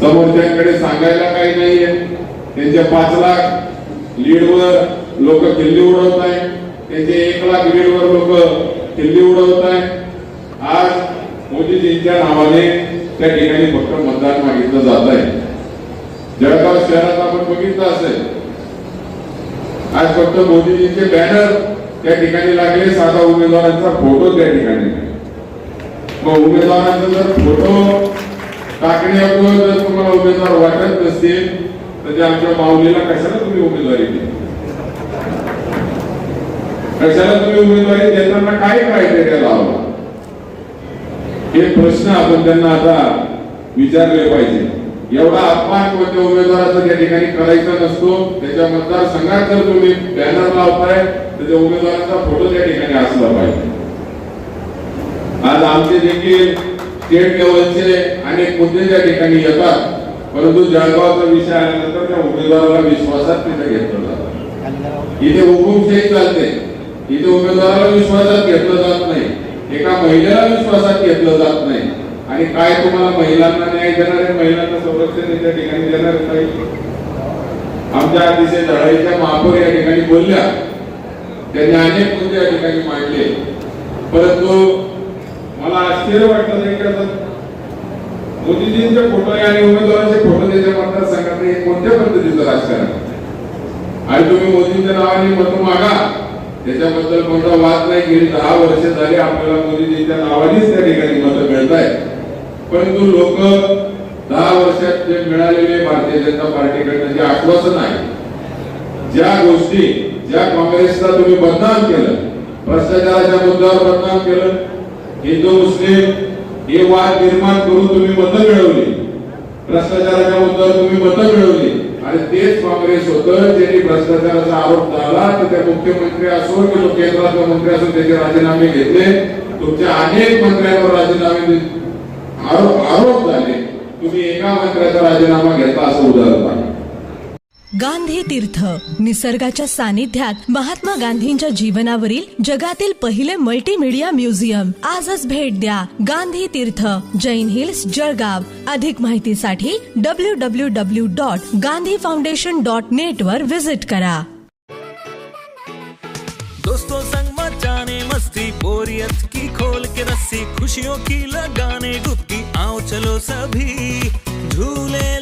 समोरच्याकडे सांगायला काही नाहीये. त्यांच्या पाच लाख लीडवर लोक किल्ली उडवत आहे त्यांचे एक लाख लीडवर लोक किल्ली उडवत आहे आज मोदीजींच्या नावाने त्या ठिकाणी फक्त मतदान मागितलं जात आहे जळगाव शहरात आपण बघितलं असेल. आज फक्त मोदीजींचे बॅनर त्या ठिकाणी लागले. साधा उमेदवारांचा फोटो त्या ठिकाणी. मग उमेदवारांचा जर फोटो टाकण्यावर जर उमेदवार वाटत नसतील तर ते आमच्या माऊलीला कशाला तुम्ही उमेदवारी दिली कशाला तुम्ही उमेदवारी देताना काय क्रायटेरिया लावला हे प्रश्न आपण त्यांना आता विचारले पाहिजे. एवढा अपमान कोणत्या उमेदवाराचा त्या ठिकाणी करायचा नसतो. त्याच्या मतदारसंघात जर तुम्ही बॅनर लावताय तर त्या उमेदवाराचा फोटो त्या ठिकाणी असला पाहिजे. आज आमचे देखील स्टेट लेवलचे अनेक मुद्दे त्या ठिकाणी येतात. परंतु जळगावचा विषय आल्यानंतर त्या उमेदवाराला विश्वासात तिथे घेतलं जातं. इथे हुकुमशाही चालते. इथे उमेदवाराला विश्वासात घेतलं जात नाही. एका महिलेला विश्वासात घेतलं जात नाही. आणि काय तुम्हाला महिलांना न्याय देणार आहे महिलांना संरक्षण त्या ठिकाणी देणार नाही आमच्या अतिशय धडाईच्या महापौर या ठिकाणी बोलल्या. त्यांनी अनेक मुद्दे या ठिकाणी मांडले. परंतु मला आश्चर्य वाटलं मोदीजींचे फोटो आहे आणि उमेदवारांचे फोटो त्याच्या मतदारसंघात हे कोणत्या पद्धतीचं राजकारण? आणि तुम्ही मोदींच्या नावाने मत मागा. त्याच्याबद्दल कोणता वाद नाही. गेली दहा वर्ष झाली आपल्याला मोदीजींच्या नावानेच त्या ठिकाणी मत मिळत आहे परंतु लोक दहा वर्षात जे मिळालेले भारतीय जनता पार्टीकडनं जे आश्वासन आहे ज्या गोष्टी ज्या काँग्रेसला तुम्ही बदनाम केलं भ्रष्टाचाराच्या मुद्द्यावर बदनाम केलं हिंदू मुस्लिम हे वाद निर्माण करून तुम्ही मतं मिळवली भ्रष्टाचाराच्या मुद्द्यावर तुम्ही मतं मिळवली आणि तेच काँग्रेस होतं ज्यांनी भ्रष्टाचाराचा आरोप झाला तर त्या मुख्यमंत्री असो किंवा केंद्राचा मंत्री असो त्याचे राजीनामे घेतले. तुमच्या अनेक मंत्र्यांवर राजीनामे आरोप आरोप झाले. तुम्ही एका मंत्र्याचा राजीनामा घेतला असं उदाहरण गांधी तीर्थ. निसर्गाच्या सानिध्यात महात्मा गांधींच्या जीवनावरील जगातील पहिले मल्टीमीडिया म्युझियम आजच भेट द्या गांधी तीर्थ. जैन हिल्स जळगाव. अधिक माहितीसाठी W W W dot Gandhi foundation dot net वर विजिट करा. दोस्तों संग जाने मस्ती बोरियत की खोल के रस्सी खुशियों की लगाने डुबकी आओ चलो सभी. झूले